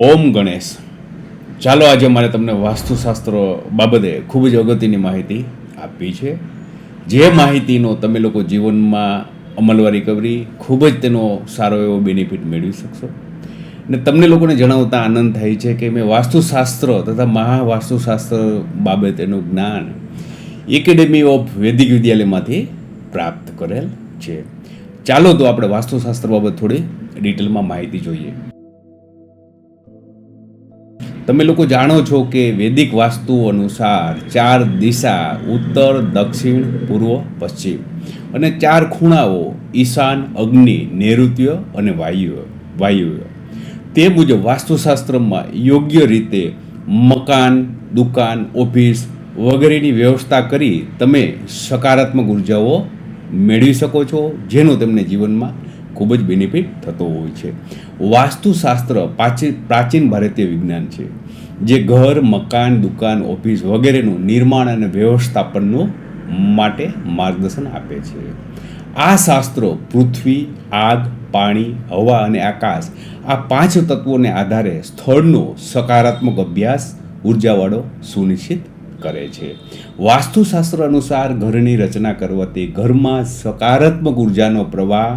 ઓમ ગણેશ. ચાલો આજે મારે તમને વાસ્તુશાસ્ત્ર બાબતે ખૂબ જ અગત્યની માહિતી આપવી છે. જે માહિતીનો તમે લોકો જીવનમાં અમલવારી કરી ખૂબ જ તેનો સારો એવો બેનિફિટ મેળવી શકશો. ને તમને લોકોને જણાવતા આનંદ થાય છે કે મેં વાસ્તુશાસ્ત્ર તથા મહાવાસ્તુશાસ્ત્ર બાબતેનું જ્ઞાન એકેડેમી ઓફ વૈદિક વિદ્યાલયમાંથી પ્રાપ્ત કરેલ છે. ચાલો તો આપણે વાસ્તુશાસ્ત્ર બાબત થોડી ડિટેલમાં માહિતી જોઈએ. તમે લોકો જાણો છો કે વૈદિક વાસ્તુ અનુસાર ચાર દિશા, ઉત્તર, દક્ષિણ, પૂર્વ, પશ્ચિમ અને ચાર ખૂણાઓ, ઈશાન, અગ્નિ, નૈઋત્ય અને વાયુ વાયુવ્ય તે મુજબ વાસ્તુશાસ્ત્રમાં યોગ્ય રીતે મકાન, દુકાન, ઓફિસ વગેરેની વ્યવસ્થા કરી તમે સકારાત્મક ઉર્જાઓ મેળવી શકો છો, જેનો તમને જીવનમાં ખૂબ જ બેનિફિટ થતો હોય છે. વાસ્તુશાસ્ત્ર પ્રાચીન પ્રાચીન ભારતીય વિજ્ઞાન છે, જે ઘર, મકાન, દુકાન, ઓફિસ વગેરેનું નિર્માણ અને વ્યવસ્થાપનનું માટે માર્ગદર્શન આપે છે. આ શાસ્ત્રો પૃથ્વી, આગ, પાણી, હવા અને આકાશ આ પાંચ તત્વોને આધારે સ્થળનો સકારાત્મક અભ્યાસ, ઉર્જાવાળો સુનિશ્ચિત કરે છે. વાસ્તુશાસ્ત્ર અનુસાર ઘરની રચના કરવાથી ઘરમાં સકારાત્મક ઉર્જાનો પ્રવાહ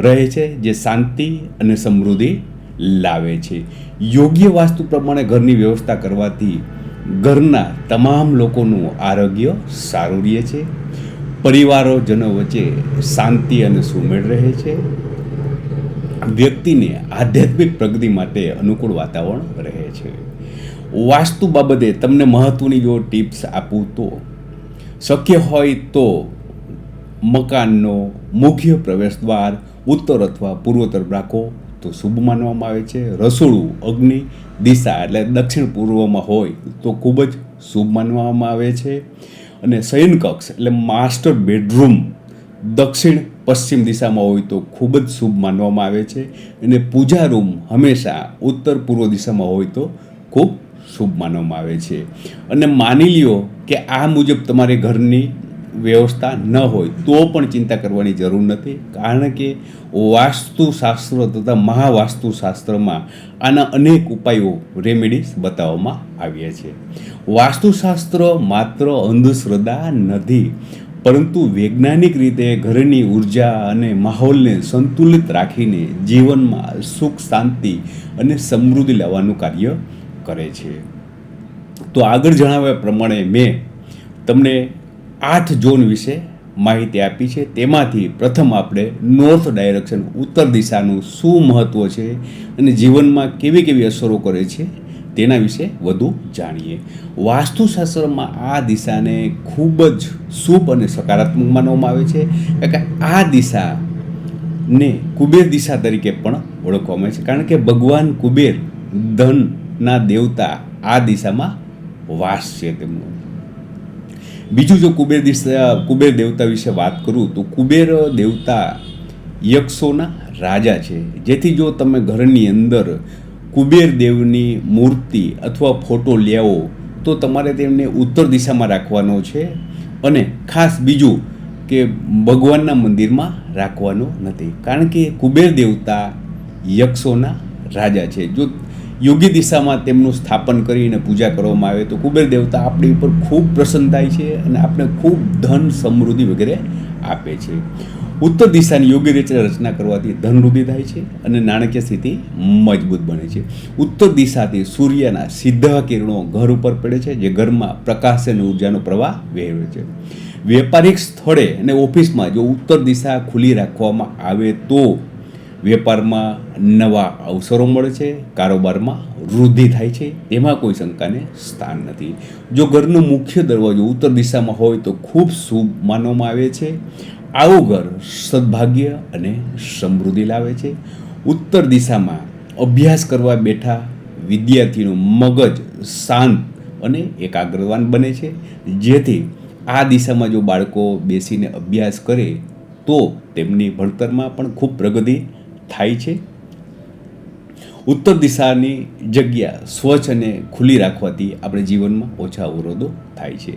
રહે છે, જે શાંતિ અને સમૃદ્ધિ લાવે છે. યોગ્ય વાસ્તુ પ્રમાણે ઘરની વ્યવસ્થા કરવાથી ઘરના તમામ લોકોનું આરોગ્ય સારું રહે છે. પરિવારોજનો વચ્ચે શાંતિ અને સુમેળ રહે છે. વ્યક્તિને આધ્યાત્મિક પ્રગતિ માટે અનુકૂળ વાતાવરણ રહે છે. વાસ્તુ બાબતે તમને મહત્ત્વની જો ટિપ્સ આપું તો, શક્ય હોય તો મકાનનો મુખ્ય પ્રવેશ દ્વાર ઉત્તર અથવા પૂર્વ તરફ રાખો તો શુભ માનવામાં આવે છે. રસોડું, અગ્નિ, દિશા એટલે દક્ષિણ પૂર્વમાં હોય તો ખૂબ જ શુભ માનવામાં આવે છે. અને શયનકક્ષ એટલે માસ્ટર બેડરૂમ દક્ષિણ પશ્ચિમ દિશામાં હોય તો ખૂબ જ શુભ માનવામાં આવે છે. અને પૂજા રૂમ હંમેશા ઉત્તર પૂર્વ દિશામાં હોય તો ખૂબ શુભ માનવામાં આવે છે. અને માની લ્યો કે આ મુજબ તમારે ઘરની વ્યવસ્થા ન હોય, તો પણ ચિંતા કરવાની જરૂર નથી. કારણ કે વાસ્તુશાસ્ત્ર તથા મહાવાસ્તુશાસ્ત્રમાં આના અનેક ઉપાયો રેમેડીઝ બતાવવામાં આવ્યા છે. વાસ્તુશાસ્ત્ર માત્ર અંધશ્રદ્ધા નથી, પરંતુ વૈજ્ઞાનિક રીતે ઘરની ઊર્જા અને માહોલને સંતુલિત રાખીને જીવનમાં સુખ, શાંતિ અને સમૃદ્ધિ લાવવાનું કાર્ય કરે છે. તો આગળ જણાવ્યા પ્રમાણે મેં તમને આઠ ઝોન વિશે માહિતી આપી છે. તેમાંથી પ્રથમ આપણે નોર્થ ડાયરેક્શન ઉત્તર દિશાનું શું મહત્ત્વ છે અને જીવનમાં કેવી કેવી અસરો કરે છે તેના વિશે વધુ જાણીએ. વાસ્તુશાસ્ત્રમાં આ દિશાને ખૂબ જ શુભ અને સકારાત્મક માનવામાં આવે છે. કારણ કે આ દિશાને કુબેર દિશા તરીકે પણ ઓળખવામાં આવે છે. કારણ કે ભગવાન કુબેર ધનના દેવતા આ દિશામાં વાસ છે તેમનો. બીજું જો કુબેર દિશા, કુબેર દેવતા વિશે વાત કરું, તો કુબેર દેવતા યક્ષોના રાજા છે. જેથી જો તમે ઘરની અંદર કુબેર દેવની મૂર્તિ અથવા ફોટો લેવો તો તમારે તેમને ઉત્તર દિશામાં રાખવાનો છે અને ખાસ બીજું કે ભગવાનના મંદિરમાં રાખવાનો નથી. કારણ કે કુબેર દેવતા યક્ષોના રાજા છે. જો યોગ્ય દિશામાં તેમનું સ્થાપન કરીને પૂજા કરવામાં આવે તો કુબેર દેવતા આપણી ઉપર ખૂબ પ્રસન્ન થાય છે અને આપણે ખૂબ ધન સમૃદ્ધિ વગેરે આપે છે. ઉત્તર દિશાની યોગ્ય રીતે રચના કરવાથી ધન વૃદ્ધિ થાય છે અને નાણાકીય સ્થિતિ મજબૂત બને છે. ઉત્તર દિશાથી સૂર્યના સીધા કિરણો ઘર ઉપર પડે છે જે ઘરમાં પ્રકાશ અને ઉર્જાનો પ્રવાહ વહેવે છે. વેપારિક સ્થળે અને ઓફિસમાં જો ઉત્તર દિશા ખુલ્લી રાખવામાં આવે તો વેપારમાં નવા અવસરો મળે છે, કારોબારમાં વૃદ્ધિ થાય છે, એમાં કોઈ શંકાને સ્થાન નથી. જો ઘરનો મુખ્ય દરવાજો ઉત્તર દિશામાં હોય તો ખૂબ શુભ માનવામાં આવે છે. આવું ઘર સદભાગ્ય અને સમૃદ્ધિ લાવે છે. ઉત્તર દિશામાં અભ્યાસ કરવા બેઠા વિદ્યાર્થીનું મગજ શાંત અને એકાગ્રવાન બને છે. જેથી આ દિશામાં જો બાળકો બેસીને અભ્યાસ કરે, તો તેમની ભણતરમાં પણ ખૂબ પ્રગતિ થાય છે? ઉત્તર દિશાની જગ્યા સ્વચ્છ અને ખુલ્લી રાખવાથી આપણે જીવનમાં ઓછા અવરોધો થાય છે.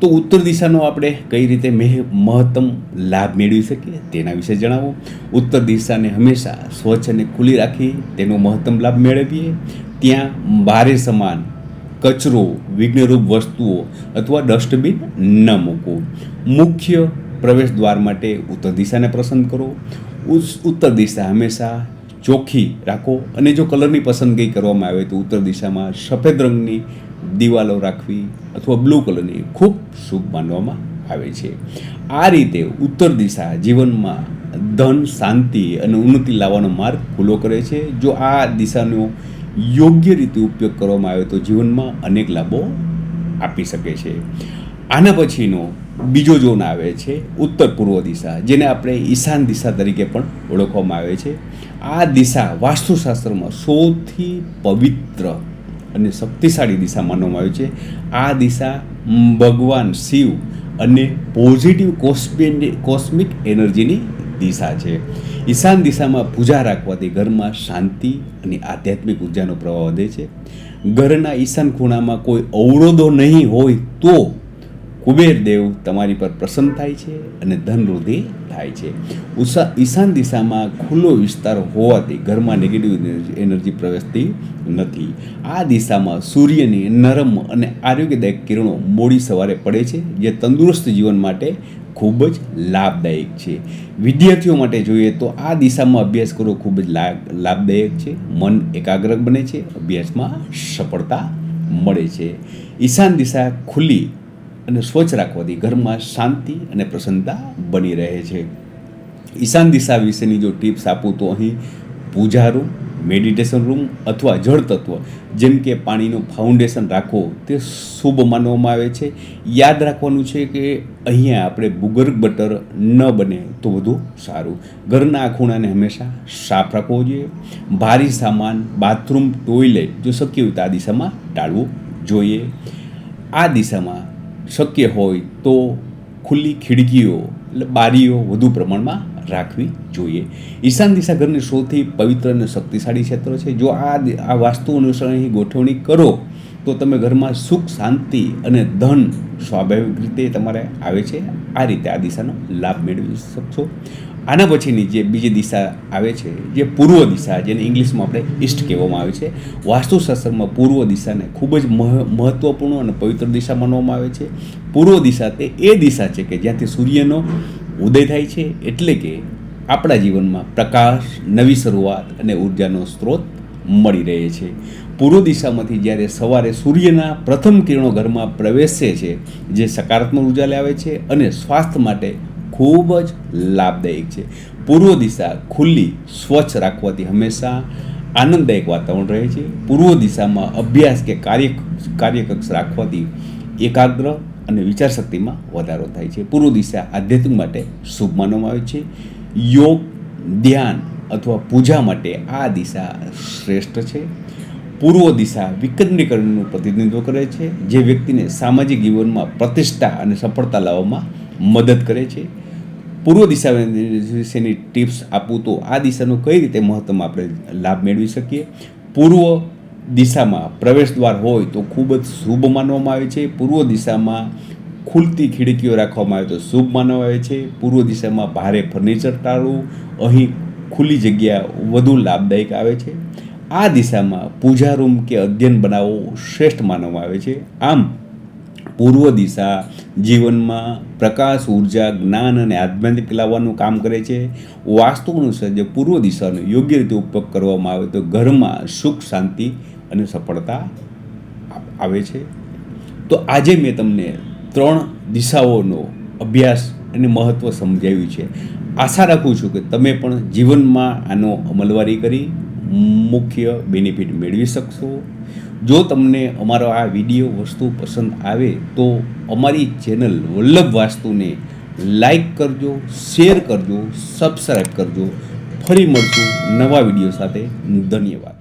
તો ઉત્તર દિશાનો આપણે કઈ રીતે મેં મહત્તમ લાભ મેળવી શકીએ તેના વિશે જણાવો. ઉત્તર દિશાને હંમેશા સ્વચ્છ અને ખુલ્લી રાખી તેનો મહત્તમ લાભ મેળવીએ. ત્યાં બારે સમાન કચરો, વિઘ્નરૂપ વસ્તુઓ અથવા ડસ્ટબિન ન મૂકવું. મુખ્ય પ્રવેશ દ્વાર માટે ઉત્તર દિશાને પસંદ કરો. ઉત્તર દિશા હંમેશા ચોખ્ખી રાખો. અને જો કલરની પસંદગી કરવામાં આવે તો ઉત્તર દિશામાં સફેદ રંગની દિવાલો રાખવી અથવા બ્લુ કલરની ખૂબ શુભ માનવામાં આવે છે. આ રીતે ઉત્તર દિશા જીવનમાં ધન, શાંતિ અને ઉન્નતિ લાવવાનો માર્ગ ખુલ્લો કરે છે. જો આ દિશાનો યોગ્ય રીતે ઉપયોગ કરવામાં આવે તો જીવનમાં અનેક લાભો આપી શકે છે. આના પછીનો બીજો ઝોન આવે છે, ઉત્તર પૂર્વ દિશા, જેને આપણે ઈશાન દિશા તરીકે પણ ઓળખવામાં આવે છે. આ દિશા વાસ્તુશાસ્ત્રમાં સૌથી પવિત્ર અને શક્તિશાળી દિશા માનવામાં આવે છે. આ દિશા ભગવાન શિવ અને પોઝિટિવ કોસ્મિક કોસ્મિક એનર્જીની દિશા છે. ઈશાન દિશામાં પૂજા રાખવાથી ઘરમાં શાંતિ અને આધ્યાત્મિક ઉર્જાનો પ્રવાહ વધે છે. ઘરના ઈશાન ખૂણામાં કોઈ અવરોધો નહીં હોય તો કુબેર દેવ તમારી પર પ્રસન્ન થાય છે અને ધન વૃદ્ધિ થાય છે. ઉષા ઈશાન દિશામાં ખુલ્લો વિસ્તાર હોવાથી ઘરમાં નેગેટિવ એનર્જી- પ્રવેશતી નથી. આ દિશામાં સૂર્યની નરમ અને આરોગ્યદાયક કિરણો મોડી સવારે પડે છે, જે તંદુરસ્ત જીવન માટે ખૂબ જ લાભદાયક છે. વિદ્યાર્થીઓ માટે જોઈએ તો આ દિશામાં અભ્યાસ કરવો ખૂબ જ લાભદાયક છે. મન એકાગ્ર બને છે. અભ્યાસમાં સફળતા મળે છે. ઈશાન દિશા ખુલ્લી અને સ્વચ્છ રાખવાથી ઘરમાં શાંતિ અને પ્રસન્નતા બની રહે છે. ઈશાન દિશા વિશેની જો ટિપ્સ આપું તો અહીં પૂજા રૂમ, મેડિટેશન રૂમ અથવા જળ તત્વ જેમ કે પાણીનું ફાઉન્ડેશન રાખો તે શુભ માનવામાં આવે છે. યાદ રાખવાનું છે કે અહીંયા આપણે બુગર્ગ બટર ન બને તો વધુ સારું. ઘરના ખૂણાને હંમેશા સાફ રાખવો જોઈએ. ભારી સામાન, બાથરૂમ, ટોયલેટ જો શક્ય હોય તો આ દિશામાં ટાળવું જોઈએ. આ દિશામાં શક્ય હોય તો ખુલ્લી ખીડકીઓ, એટલે બારીઓ વધુ પ્રમાણમાં રાખવી જોઈએ. ઈશાન દિશા ઘરને સૌથી પવિત્ર અને શક્તિશાળી ક્ષેત્ર છે. જો આ આ વાસ્તુ અનુસાર ગોઠવણી કરો, તો તમે ઘરમાં સુખ, શાંતિ અને ધન સ્વાભાવિક રીતે તમારે આવે છે. આ રીતે આ દિશાનો લાભ મેળવી શકશો. આના પછીની જે બીજી દિશા આવે છે, જે પૂર્વ દિશા, જેને ઇંગ્લિશમાં આપણે ઈસ્ટ કહેવામાં આવે છે, વાસ્તુશાસ્ત્રમાં પૂર્વ દિશાને ખૂબ જ મહત્ત્વપૂર્ણ અને પવિત્ર દિશા માનવામાં આવે છે. પૂર્વ દિશા તે એ દિશા છે કે જ્યાંથી સૂર્યનો ઉદય થાય છે, એટલે કે આપણા જીવનમાં પ્રકાશ, નવી શરૂઆત અને ઉર્જાનો સ્ત્રોત મળી રહે છે. પૂર્વ દિશામાંથી જ્યારે સવારે સૂર્યના પ્રથમ કિરણો ઘરમાં પ્રવેશે છે, જે સકારાત્મક ઊર્જા લાવે છે અને સ્વાસ્થ્ય માટે ખૂબ જ લાભદાયક છે. પૂર્વ દિશા ખુલ્લી, સ્વચ્છ રાખવાથી હંમેશા આનંદદાયક વાતાવરણ રહે છે. પૂર્વ દિશામાં અભ્યાસ કે કાર્ય, કાર્યકક્ષ રાખવાથી એકાગ્ર અને વિચારશક્તિમાં વધારો થાય છે. પૂર્વ દિશા આધ્યાત્મિક માટે શુભ માનવામાં આવે છે. યોગ, ધ્યાન અથવા પૂજા માટે આ દિશા શ્રેષ્ઠ છે. પૂર્વ દિશા વિકેન્દ્રીકરણનું પ્રતિનિધિત્વ કરે છે. જે વ્યક્તિને સામાજિક જીવનમાં પ્રતિષ્ઠા અને સફળતા લાવવામાં મદદ કરે છે. પૂર્વ દિશા વિશેની ટિપ્સ આપું તો આ દિશાનો કઈ રીતે મહત્તમ આપણે લાભ મેળવી શકીએ? પૂર્વ દિશામાં પ્રવેશ દ્વાર હોય તો ખૂબ જ શુભ માનવામાં આવે છે. પૂર્વ દિશામાં ખુલતી ખીડકીઓ રાખવામાં આવે તો શુભ માનવામાં આવે છે. પૂર્વ દિશામાં ભારે ફર્નિચર ટાળવું અહીં ખુલ્લી જગ્યા વધુ લાભદાયક આવે છે. આ દિશામાં પૂજા રૂમ કે અધ્યયન બનાવવો શ્રેષ્ઠ માનવામાં આવે છે. આમ પૂર્વ દિશા જીવનમાં પ્રકાશ, ઊર્જા, જ્ઞાન અને આધ્યાત્મિક લાવવાનું કામ કરે છે. વાસ્તુ અનુસાર જે પૂર્વ દિશાનો યોગ્ય રીતે ઉપયોગ કરવામાં આવે તો ઘરમાં સુખ, શાંતિ અને સફળતા આવે છે. તો આજે મેં તમને ત્રણ દિશાઓનો અભ્યાસ અને મહત્ત્વ સમજાવ્યું છે. આશા રાખું છું કે તમે પણ જીવનમાં આનો અમલવારી કરી, મુખ્ય બેનિફિટ મેળવી શકશો. જો તમને અમારો આ વીડિયો વસ્તુ પસંદ આવે તો અમારી ચેનલ વલ્લભ વાસ્તુને લાઈક કરજો, શેર કરજો, સબસ્ક્રાઈબ કરજો. ફરી મળશું નવા વીડિયો સાથે. ધન્યવાદ.